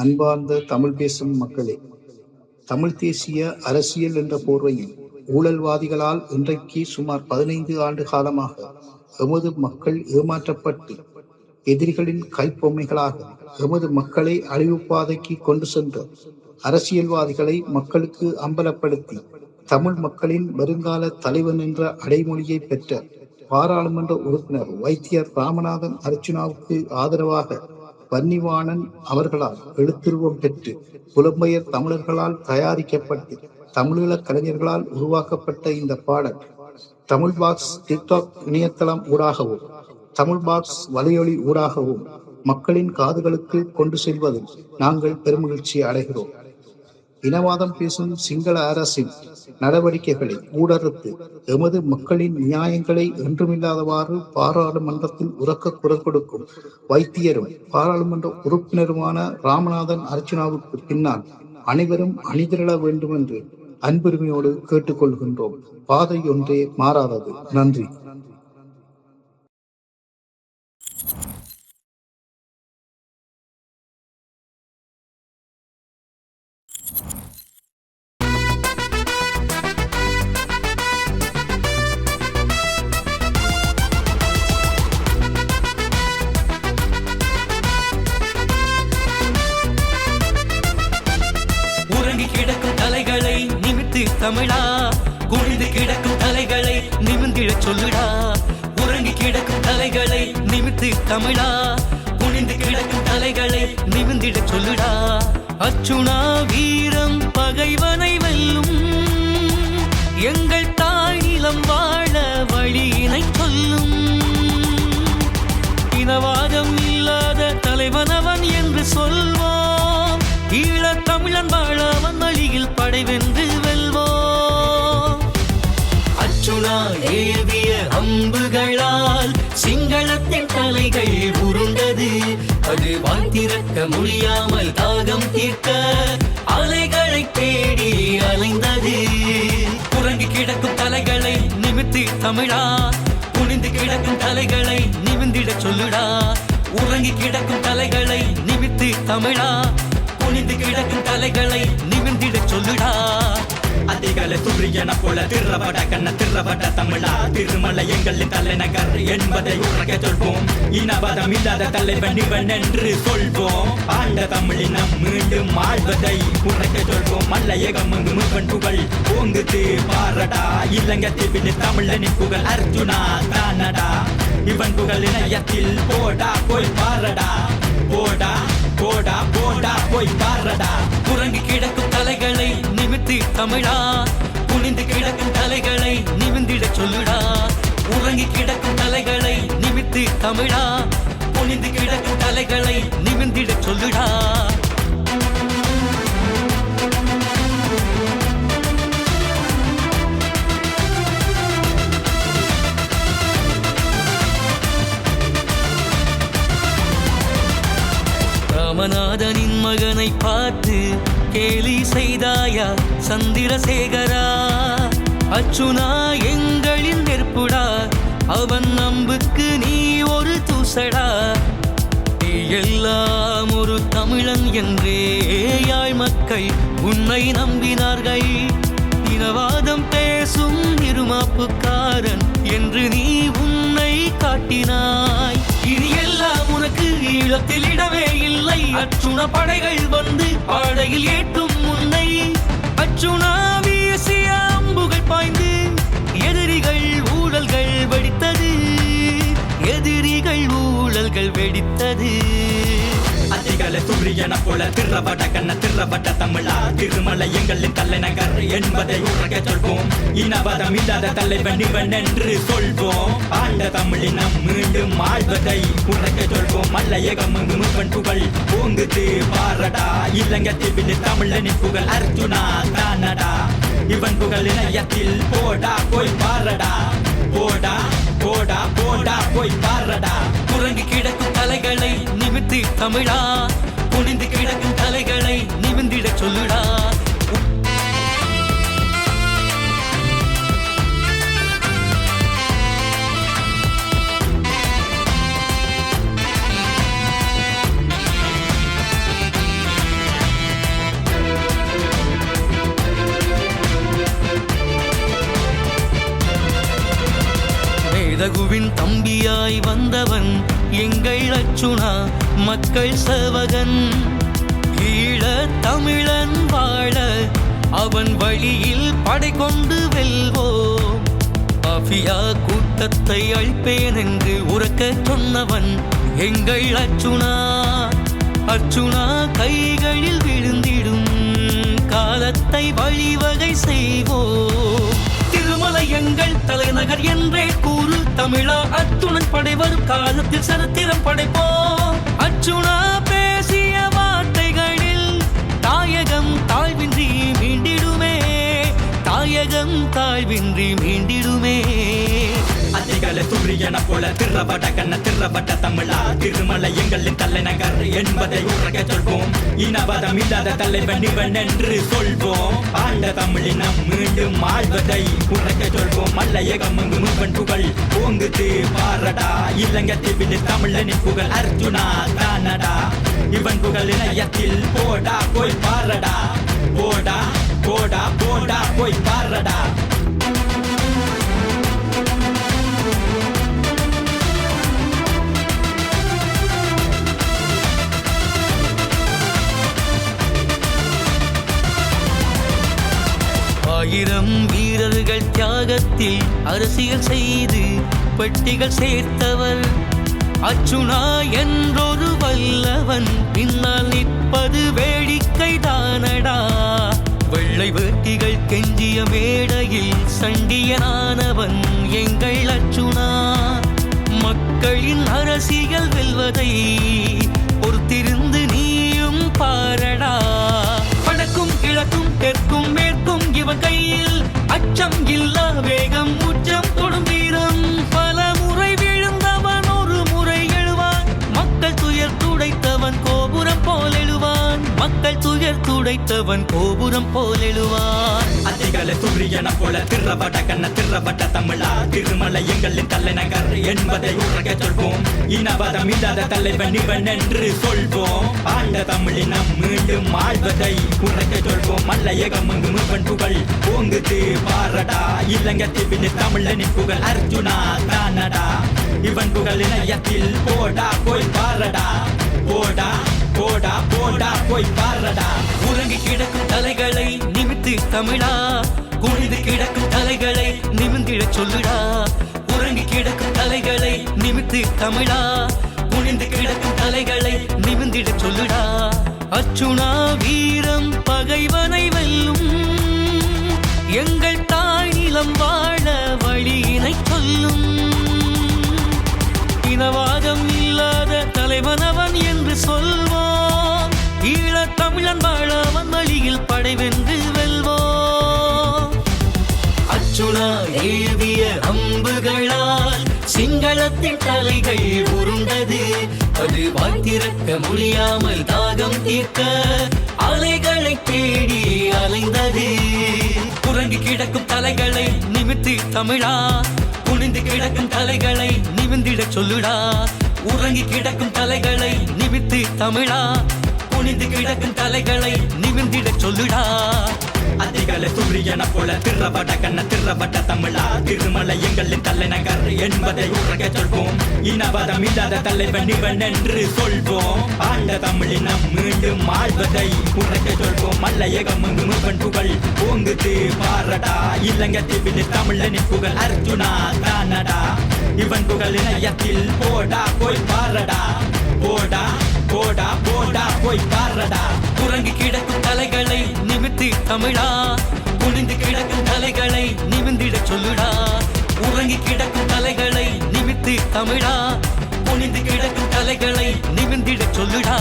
அன்பார்ந்த தமிழ் பேசும் மக்களே தமிழ் தேசிய அரசியல் என்ற போர்வையில் ஊழல்வாதிகளால் இன்றைக்கு சுமார் பதினைந்து ஆண்டு காலமாக எமது மக்கள் ஏமாற்றப்பட்டு எதிரிகளின் கைப்பொம்மைகளாக எமது மக்களை அழிவுப்பாதைக்கு கொண்டு சென்ற அரசியல்வாதிகளை மக்களுக்கு அம்பலப்படுத்தி தமிழ் மக்களின் வருங்கால தலைவன் என்ற அடைமொழியை பெற்ற பாராளுமன்ற உறுப்பினர் வைத்தியர் ராமநாதன் அர்ச்சுனாவுக்கு ஆதரவாக வன்னிவாணன் அவர்களால் எழுத்துருவம் பெற்று புலம்பெயர் தமிழர்களால் தயாரிக்கப்பட்டு தமிழீழ கலைஞர்களால் உருவாக்கப்பட்ட இந்த பாடல் தமிழ் பாக்ஸ் டிக்டாக் இணையதளம் ஊடாகவும் தமிழ் பாக்ஸ் வலையொலி ஊடாகவும் மக்களின் காதுகளுக்கு கொண்டு செல்வதில் நாங்கள் பெருமகிழ்ச்சி அடைகிறோம். இனவாதம் பேசும் சிங்கள அரசின் நடவடிக்கைகளை ஊடறுத்து எமது மக்களின் நியாயங்களை என்றுமில்லாதவாறு பாராளுமன்றத்தில் உறக்க குரல் கொடுக்கும் வைத்தியரும் பாராளுமன்ற உறுப்பினருமான ராமநாதன் அர்ச்சனாவுக்கு பின்னால் அனைவரும் அணிதிரள வேண்டும் என்று அன்புரிமையோடு கேட்டுக்கொள்கின்றோம். பாதை ஒன்றே மாறாதது. நன்றி. தமிழா? குனிந்து கிடக்கும் தலைகளை நிமிந்திடச் சொல்லுடா. உறங்கி கிடக்கும் தலைகளை நிமித்து தமிழா. குனிந்து கிடக்கும் தலைகளை நிமிந்திடச் சொல்லுடா. அச்சுணா வீரம் ஏவிய அம்புகளால் சிங்களத்தின் தலைகள் உருண்டது. அது வாழ்த்திறக்க முடியாமல் தாகம் தீர்க்க அலைகளை தேடி அலைந்தது. புரண்டு கிடக்கும் தலைகளை நிமித்து தமிழா. குனிந்து கிடக்கும் தலைகளை நிமிந்திட சொல்லுடா. உறங்கி கிடக்கும் தலைகளை நிமித்து தமிழா. குனிந்து கிடக்கும் தலைகளை நிமிந்திட சொல்லுடா. அதிகாலை சூரியன போல திருவட கண்ண திருவட தமிழா. திருமலை எங்களின் தலைநகர் என்பதை உறக்க சொல்வோம். இனவாதம் இல்லாத தலைவன் இவன் என்று சொல்வோம். ஆண்ட தமிழினம் மீண்டும் ஆழ்வதை உறக்க சொல்வோம். மல்லையகம் அங்கு முகன் புகழ் ஓங்குது பாரடா. இலங்கை இலங்கத்தில் தமிழனின் புகழ் அர்ஜுனா தானடா. இவன் புகழ் இணையத்தில் போடா போய் பாரடா. போடா போடா போடா போய் பாரடா. நிமித்து தமிழா? குனிந்து கிடக்கும் தலைகளை நிமிந்திட சொல்லுடா. உறங்கி கிடக்கும் தலைகளை நிமித்து தமிழா. குனிந்து கிடக்கும் தலைகளை நிமிந்திட சொல்லுடா. ராமநாதனின் மகனை பார்த்து கேலி செய்தாயா சந்திரசேகரா? அச்சுனா எங்களின் நெருப்புடா அவன் நம்புக்கு நீ ஒரு தூசடா. நீ எல்லாம் ஒரு தமிழன் என்றே யாழ் மக்கள் உன்னை நம்பினார்கள். இனவாதம் பேசும் இருமாப்புக்காரன் என்று நீ உன்னை காட்டினாய். இனி எல்லாம் உனக்கு ஈழத்தில் இடமே அச்சுண படைகள் வந்து பாடையில் ஏற்றும் முன்னை அச்சுணா வீசிய அம்புகள் பாய்ந்து எதிரிகள் ஊழல்கள் வெடித்தது. எதிரிகள் ஊழல்கள் வெடித்தது. அதிகாலை சூரியன போல திறவட கண்ண திறவட தமிழா. திருமலை எங்களின் தலைநகர் என்பதை உறக்க சொல்வோம். இனவாதம் இல்லாத தலைவன் இவன் என்று சொல்வோம். ஆழ்ந்த தமிழினம் மீண்டும் ஆழ்வதை உறக்க சொல்வோம். மல்லையகம் அங்கு முகன் புகழ் ஓங்குது பாரடா. இலங்கை தீவில் தமிழனின் புகழ் அர்ஜுனா தானடா. இவன் புகழ் இணையத்தில் போடா போய் பாரடா. போடா. போடா போடா போய் பாருடா. குரங்கு கிடக்கும் தலைகளை நிமித்து தமிழா. குனிந்து கிடக்கும் தலைகளை நிமிந்திட சொல்லுடா. இலகுவின் தம்பியாய் வந்தவன் எங்கள் அச்சுணா மக்கள் சேவகன். ஈழ தமிழன் வாழ அவன் வழியில் படை கொண்டு வெல்வோம். அபியா கூட்டத்தை அழிப்பேன் என்று உறக்க சொன்னவன் எங்கள் அச்சுணா அர்ச்சுனா கைகளில் விழுந்திடும் காலத்தை வழிவகை செய்வோம். திருமலை எங்கள் தலைநகர் என்றே கூறு தமிழா அத்துணன் படைவர் காலத்தில் சரித்திரம் படைப்போம். சூரியன போல திறவட கண்ண திறவட்ட தமிழா. திருமலை எங்களின் தலைநகர் என்பதை உறக்க சொல்வோம். இனவாதம் இல்லாத தலைவன் இவன் என்று சொல்வோம். ஆண்ட தமிழினம் மீண்டும் ஆழ்வதை உறக்க சொல்வோம். மல்லையகம் அங்கு முகன் புகழ் ஓங்குது பாரடா. இலங்கத்தில் தமிழனின் புகழ் அர்ஜுனா தானடா. இவன் புகழ் இணையத்தில் போடா போய் பாரடா. போடா போடா போடா போய் பாரடா. தியாகத்தில் அரசியல் செய்து பெட்டிகள் சேர்த்தவர் அச்சுனா என்றொரு வல்லவன். பின்னால் நிற்பது வேடிக்கை தானடா. வெள்ளை வேட்டிகள் கெஞ்சிய மேடையில் சண்டியனானவன் எங்கள் அச்சுனா மக்களின் அரசியல் வெல்வதை பொறுத்திருந்து நீயும் பாரடா. வடக்கும் கிழக்கும் தெற்கும் மேற்கும் இவன் கையில் அச்சம் இல்லா வேகம் உச்சம் தொடும் வீரம் மக்கள் துயர் துடைத்தவன் கோபுரம் போல் எழுவான் அதிகாலை துரியன போல திறவட கண்ண திறவட்ட தமிழா. திருமலை எங்களின் தலைநகர் என்பதை உறக்க சொல்வோம். இனவாதம் இல்லாத தலைவன் இவன் என்று சொல்வோம். ஆண்ட தமிழின் நம் மீண்டும் ஆழ்வதை உறக்க சொல்வோம். மல்லையகம் அங்கு மூவன் புகழ் ஓங்குது பாரடா. இலங்கத்தில் தமிழனின் புகழ் அர்ஜுனா தானடா. இவன் புகழ் இணையத்தில் போடா போய் பாரடா போடா. போடா போடா போய் பாருடா. உறங்கி கிடக்கும் தலைகளை நிமித்து தமிழா. குனிந்து கிடக்கும் தலைகளை நிமிந்திட சொல்லுடா. உறங்கி கிடக்கும் தலைகளை நிமித்து தமிழா. குனிந்து கிடக்கும் தலைகளை நிமிந்திட சொல்லுடா. அச்சுணா வீரம் பகைவனை வெல்லும். எங்கள் தாய் நிலம் வாழ் நேரத்தில் தலைகள் உருண்டது. அது வாய்த்திறக்க முடியாமல் தாகம் தீர்க்க அலைகளை தேடி அலைந்தது. புரண்டு கிடக்கும் தலைகளை நிமித்து தமிழா. குனிந்து கிடக்கும் தலைகளை நிமிந்திட சொல்லுடா. உறங்கி கிடக்கும் தலைகளை நிமித்து தமிழா. குனிந்து கிடக்கும் தலைகளை நிமிந்திட சொல்லுடா. அதிகாலை சூரியன போல திறவட கண்ண திறவட்ட தமிழா. திருமலை எங்களின் தலைநகர் என்பதை உறக்க சொல்வோம். இனவாதம் இல்லாத தலைவன் இவன் என்று சொல்வோம். ஆண்ட தமிழினம் மீண்டும் ஆழ்வதை உறக்க சொல்வோம். மல்லையகம் அங்கு புகழ் ஓங்குது பாரடா. இலங்கை இலங்கத்தில் தமிழனின் புகழ் அர்ஜுனா தானடா. இவன் புகழ் இணையத்தில் போடா போய் பாரடா. போடா போடா போடா போய் பாரடா. குரங்கு கிடக்கும் தலைகளை நிமித்து தமிழா? குனிந்து கிடக்கும் தலைகளை நிமிந்திட சொல்லுடா. உறங்கி கிடக்கும் தலைகளை நிமித்து தமிழா. குனிந்து கிடக்கும் தலைகளை நிமிந்திட சொல்லுடா.